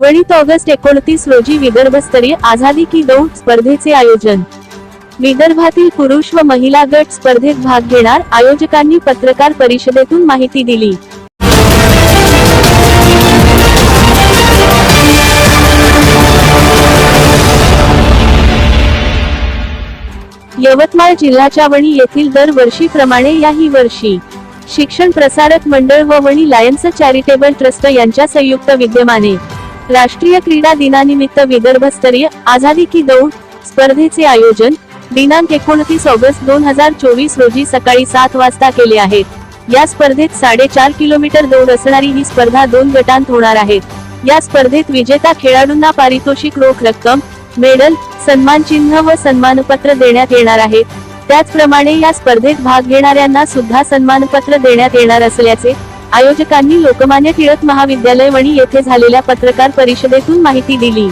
वणीत August एकोणतीस रोजी विदर्भस्तरीय आझादी की दौड स्पर्धेचे आयोजन. विदर्भातील पुरुष व महिला गट स्पर्धेत भाग घेणार आयोजकांनी पत्रकार परिषदेतून माहिती दिली. यवतमाळ जिल्ह्याच्या वणी येथील दरवर्षीप्रमाणे याही वर्षी. शिक्षण प्रसारक मंडळ व वणी लायन्स चॅरिटेबल ट्रस्ट यांच्या संयुक्त विद्यमाने. राष्ट्रीय क्रीडा दिनानिमित्त विदर्भस्तरीय आझादी की दौड स्पर्धेचे आयोजन दिनांक एकोणतीस ऑगस्ट दोन हजार चोवीस रोजी सकाळी सात वाजता केले आहेत. या स्पर्धेत साडेचार किलोमीटर दौड असणारी ही स्पर्धा दोन गटांत होणार आहे. या स्पर्धेत विजेता खेळाडूंना पारितोषिक रोख रक्कम मेडल सन्मान चिन्ह व सन्मानपत्र देण्यात येणार आहे. त्याचप्रमाणे या स्पर्धेत भाग घेणाऱ्यांना सुद्धा सन्मानपत्र देण्यात येणार असल्याचे आयोजकांनी लोकमान्य टिळक महाविद्यालय वणी येथे झालेल्या पत्रकार परिषदेतून माहिती दिली.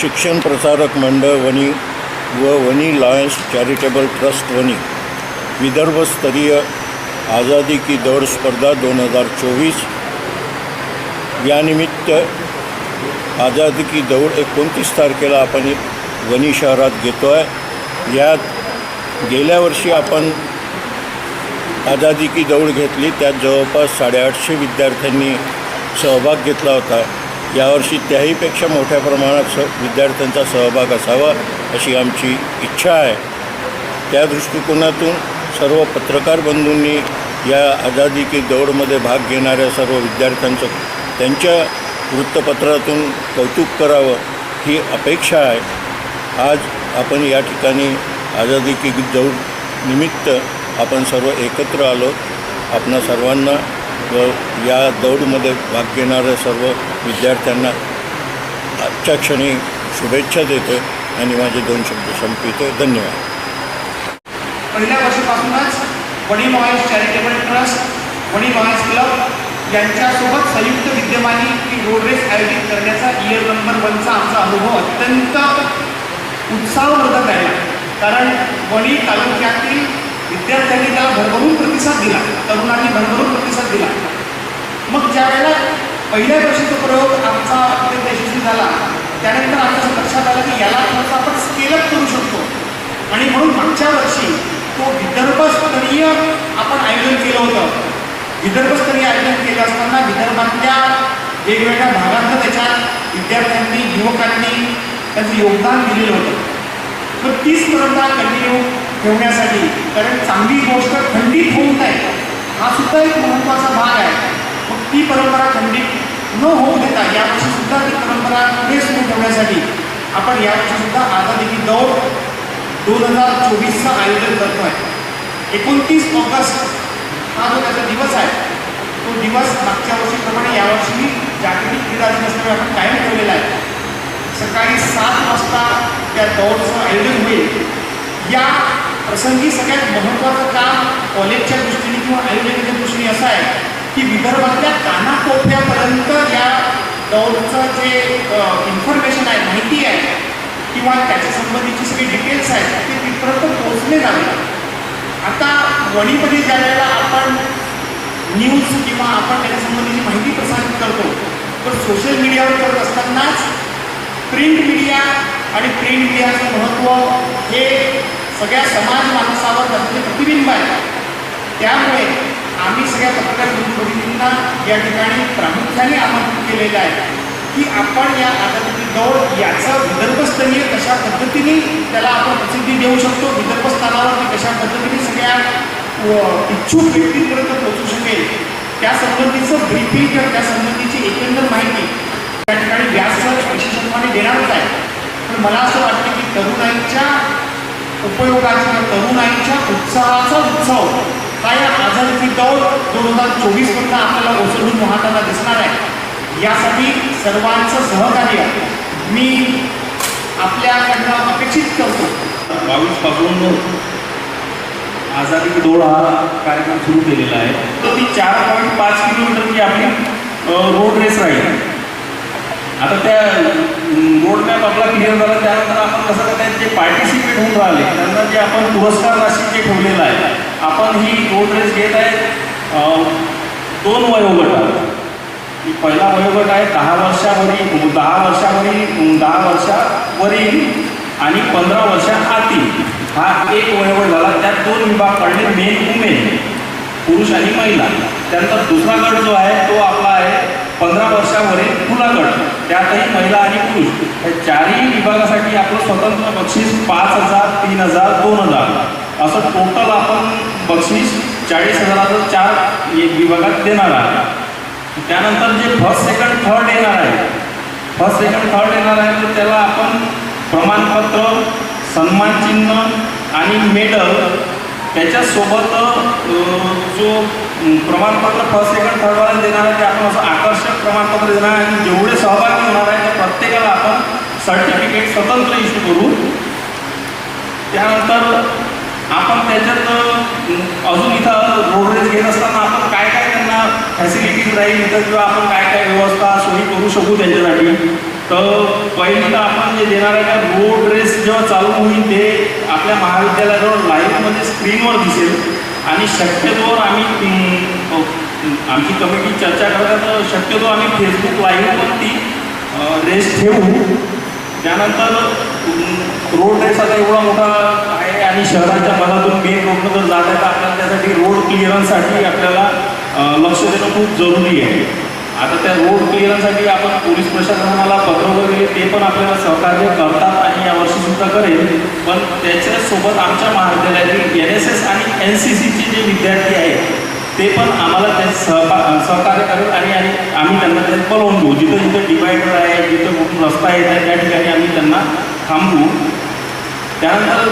शिक्षण प्रसारक मंडळ वणी व Wani lions charitable trust Wani विदर्भस्तरीय आझादी की दौड स्पर्धा दोन हजार चोवीस यानिमित्त आझादी की दौड एकोणतीस तारखेला आपण वणी शहरात घेतो आहे यात गेल्या वर्षी आपण आझादी की दौड घेतली त्यात जवळपास साडेआठशे विद्यार्थ्यांनी सहभाग घेतला होता. यावर्षी त्याहीपेक्षा मोठ्या प्रमाणात स विद्यार्थ्यांचा सहभाग असावा अशी आमची इच्छा आहे. त्या दृष्टिकोनातून सर्व पत्रकार बंधूंनी या आझादी की दौडमध्ये भाग घेणाऱ्या सर्व विद्यार्थ्यांचं त्यांच्या वृत्तपत्रातून कौतुक करावं ही अपेक्षा आहे. आज आपण या ठिकाणी आझादी की दौड निमित्त आपण सर्व एकत्र आलो. आपण सर्वांना व या दौडमध्ये भाग घेणाऱ्या सर्व विद्यार्थ्यांना आजच्या क्षणी शुभेच्छा देतो आणि माझे दोन शब्द संपवितो धन्यवाद. पहिल्या वर्षापासूनच वणी मॉयस चॅरिटेबल ट्रस्ट वणी मॉयस क्लब यांच्यासोबत संयुक्त विद्यमानी ही रोड रेस आयोजित करण्याचा इयर नंबर वनचा आमचा अनुभव अत्यंत उत्साहवर्धक आहे कारण वणी तालुक्यातील विद्यार्थ्यांनी त्याला भरभरून प्रतिसाद दिला. तरुणांनी भरभरून प्रतिसाद दिला. मग ज्या वेळेला पहिल्या वर्षीचा प्रयोग आमचा अत्यंत यशस्वी झाला त्यानंतर आमच्या लक्षात आलं की याला थोडंसं आपण स्केलअप करू शकतो. आणि म्हणून मागच्या वर्षी तो विदर्भस्तरीय आपण आयोजन केलं होतं. विदर्भस्तरीय आयोजन केलं असताना विदर्भातल्या वेगवेगळ्या भागातलं त्याच्यात विद्यार्थ्यांनी युवकांनी त्याचं योगदान दिलेलं होतं. तीस ती स्पर्धा कंटिन्यू ठेवण्यासाठी. कारण चांगली गोष्ट खंडित होऊ नये हा सुद्धा एक महत्त्वाचा भाग आहे. मग ती परंपरा खंडित न होऊ देता यावर्षी सुद्धा ती परंपरा पुढे सुरू ठेवण्यासाठी आपण यावर्षी सुद्धा आता देखील दौड दोन हजार चोवीसचं आयोजन करतो आहे एकोणतीस ऑगस्ट हा जो त्याचा दिवस आहे तो दिवस मागच्या वर्षीप्रमाणे यावर्षी जागतिक क्रीडा दिन असल्यामुळे आपण कायम ठेवलेला आहे. सकाळी सात वाजता त्या दौडचं आयोजन होईल. या प्रसंगी सगळ्यात महत्त्वाचं काम कॉलेजच्या दृष्टीने किंवा आयोजनाच्या दृष्टीने असं आहे की विदर्भातल्या कानाकोपऱ्यापर्यंत या दौडचं जे इन्फॉर्मेशन आहे माहिती आहे किंवा त्याच्या संबंधीची सगळी डिटेल्स आहेत ते तिथपर्यंत पोहोचले जावे आता वणीमध्ये ज्या वेळेला आपण न्यूज किंवा आपण त्याच्या संबंधीची माहिती प्रसारित करतो तर सोशल मीडियावर करत असतानाच प्रिंट मीडिया आणि प्रिंट मीडियाचं महत्त्व हे सगळ्या समाज माणसावर त्याचं प्रतिबिंब आहे. त्यामुळे आम्ही सगळ्या पत्रकार प्रतिनिधींना या ठिकाणी प्रामुख्याने आमंत्रित केलेलं आहे की आपण या आझादी दौड याचं विदर्भस्तरीय कशा पद्धतीने त्याला आपण प्रसिद्धी देऊ शकतो विदर्भ स्तरावरती कशा पद्धतीने सगळ्या इच्छुक व्यक्तींपर्यंत पोहोचू शकेल त्या संबंधीचं ब्रीफिंग किंवा त्या संबंधीची एकंदर माहिती त्या ठिकाणी व्यास देणारच आहे. पण मला असं वाटतं की तरुणाईच्या उपयोगाचा किंवा तरुणाईच्या उत्साहाचा उत्सव हा या आझादीची दौड दोन हजार चोवीसपर्यंत आपल्याला ओसरून वाहताना दिसणार आहे. यासाठी सर्वांचं सहकार्य मी आपल्याकडनं अपेक्षित करतो. बावीसपासून आझादी दौड हा कार्यक्रम सुरू केलेला आहे. तर ती चार पॉईंट पाच किलोमीटरची आपली अ, रोड रेस राहील आता त्या रोडमॅप आपला क्लिअर झाला त्यानंतर आपण कसं काय जे पार्टिसिपेट होऊन राहिले. त्यांना जे आपण पुरस्कार राशी जे ठेवलेलं आहे आपण ही रोड रेस घेत आहे दोन वयोगटात पहिला वयोगट आहे दहा वर्षावरील दहा वर्षावरील दहा वर्षावरील आणि पंधरा वर्षा आतील हा एक वयोगट झाला त्यात दोन विभाग पडले मेन वुमेन पुरुष आणि महिला. त्यानंतर दुसरा गट जो आहे तो आपला आहे पंधरा वर्षावरील खुला गट त्यातही महिला आणि पुरुष. या चारही विभागासाठी आपलं स्वतंत्र बक्षीस पाच हजार तीन हजार दोन हजार. असं टोटल आपण बक्षीस चाळीस हजाराचं चार एक विभागात देणार आहे त्यानंतर जे फर्स्ट सेकंड थर्ड येणार आहे फर्स्ट सेकंड थर्ड येणार आहे तर त्याला आपण प्रमाणपत्र सन्मानचिन्ह आणि मेडल त्याच्यासोबत जो प्रमाणपत्र फर्स्ट सेकंड थर्डवाला देणार आहे ते आपण असं आकर्षक प्रमाणपत्र देणार आहे. आणि जेवढे सहभाग होणार आहे त्या प्रत्येकाला आपण सर्टिफिकेट स्वतंत्र इश्यू करू. त्यानंतर आपण त्याच्यात अजून इथं रोडरेज घेत असताना आपण काय काय त्यांना फॅसिलिटीज राहील इथं किंवा आपण काय काय व्यवस्था सोयी करू शकू त्यांच्यासाठी. तर पहिली तर आपण जे देणार आहे का रोड रेस जेव्हा चालू होईल ते आपल्या महाविद्यालयाजवळ लाईव्हमध्ये स्क्रीनवर दिसेल. आणि शक्यतोवर आम्ही आमची कमिटी चर्चा करतात तर शक्यतो आम्ही फेसबुक लाईव्हवरती रेस ठेवू. त्यानंतर रोड रेस आता एवढा मोठा आहे आणि शहराच्या मनातून मेन रोडनं जर जात आहे तर आपल्याला त्यासाठी रोड क्लिअरन्ससाठी आपल्याला लक्ष देणं खूप जरुरी आहे. आता त्या रोड क्लिअरन्ससाठी आपण पोलीस प्रशासनाला पत्र वगैरे ते पण आपल्याला सहकार्य करतात आणि यावर्षी सुद्धा करेल. पण त्याच्यासोबत आमच्या महाविद्यालयातील एन एस एस आणि एन सी सीचे जे विद्यार्थी आहेत ते पण आम्हाला ते सहपा सहकार्य करेल आणि आणि आम्ही त्यांना त्यात बोलवून घेऊ. जिथं जिथं डिवायडर आहे जिथं कुठून रस्ता येत आहे त्या ठिकाणी आम्ही त्यांना थांबवू. त्यानंतर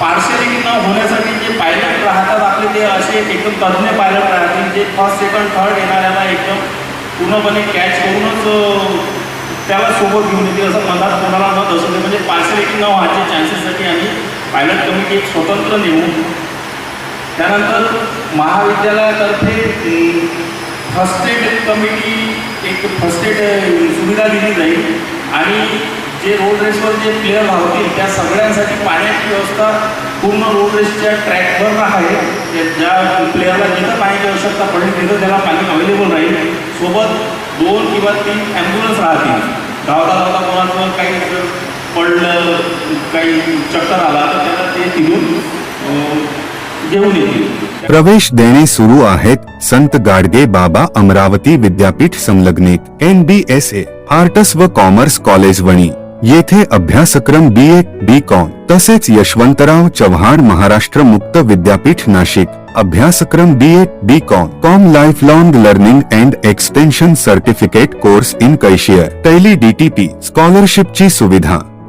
पार्शलिटी न होण्यासाठी जे पायलट राहतात आपले ते असे एकदम तज्ज्ञ पायलट राहतील जे फर्स्ट सेकंड थर्ड येणाऱ्याला एकदम पूर्णपणे कॅच करूनच त्याला सोबत घेऊन येतील असं मनात कोणाला न दर्शवते म्हणजे पार्शलिटी न व्हायचे चान्सेससाठी आम्ही पायलट कमिटी एक स्वतंत्र नेऊ. त्यानंतर महाविद्यालयातर्फे फर्स्ट एड कमिटी एक फर्स्ट एड सुविधा दिली जाईल. आणि जे रोड रेसवर जे प्लेयर राहतील त्या सगळ्यांसाठी पाण्याची व्यवस्था पूर्ण रोड रेसच्या ट्रॅकवर आहे. ज्या प्लेयरला जिथं पाण्याची आवश्यकता पडेल तिथं त्याला पाणी अवेलेबल राहील. सोबत दोन किंवा तीन ॲम्ब्युलन्स राहतील. धावता धावता कोणाचं काही पडलं काही चक्कर आला तर त्याला ते तिथून घेऊन येतील प्रवेश देणे सुरू आहेत संत गाडगे बाबा अमरावती विद्यापीठ संलग्नित N B S A arts व कॉमर्स कॉलेज वणी. येथे अभ्यासक्रम बी ए बी कॉम तसेच यशवंतराव चव्हाण महाराष्ट्र मुक्त विद्यापीठ नाशिक. अभ्यासक्रम B A B com com life long learning and extension certificate course in cashier T P स्कॉलरशिपची सुविधा.